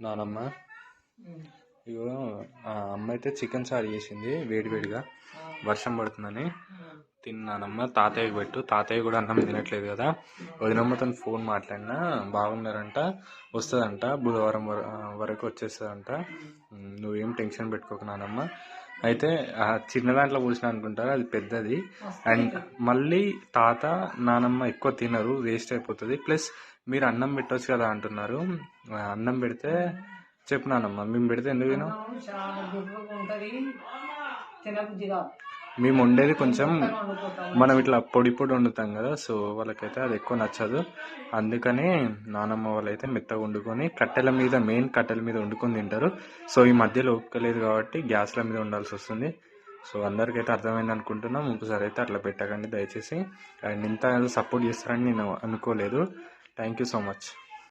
నానమ్మ. ఇగో ఆ అమ్మ అయితే చికెన్ చారు చేసింది వేడివేడిగా. వర్షం పడుతుందని. తిన్నానమ్మ. తాతయ్యకి పెట్టు. తాతయ్య కూడా అన్నం తినట్లేదు కదా. వదినమ్మతో ఫోన్ మాట్లాడినా బాగున్నారంట? వస్తుందంట? బుధవారం వరకు వచ్చేస్తుందంట? నువ్వేం టెన్షన్ పెట్టుకోకు నానమ్మ. అయితే ఆ చిన్న దాంట్లో పూసిన అనుకుంటారు? అది పెద్దది. అండ్ మళ్ళీ తాత నానమ్మ ఎక్కువ తినరు వేస్ట్ అయిపోతుంది. ప్లస్ మీరు అన్నం పెట్టొచ్చు కదా అంటున్నారు. అన్నం పెడితే చెప్పు నానమ్మ మేము పెడితే ఎందుకు తినం? అన్నం చాలా గుర్రుగా ఉంటుంది తినబుద్ధి కాదు. మేము వండేది కొంచెం మనం ఇట్లా పొడి పొడి వండుతాం కదా సో వాళ్ళకైతే అది ఎక్కువ నచ్చదు. అందుకని నానమ్మ వాళ్ళైతే మెత్తగా వండుకొని కట్టెల మీద మెయిన్ కట్టెల మీద వండుకొని తింటారు. సో ఈ మధ్యలో ఒక్కలేదు కాబట్టి గ్యాస్ల మీద ఉండాల్సి వస్తుంది. సో అందరికైతే అర్థమైంది అనుకుంటున్నాం. ఇంకోసారి అయితే అట్లా పెట్టకండి దయచేసి. అండ్ ఇంత సపోర్ట్ చేస్తారని నేను అనుకోలేదు. Thank you so much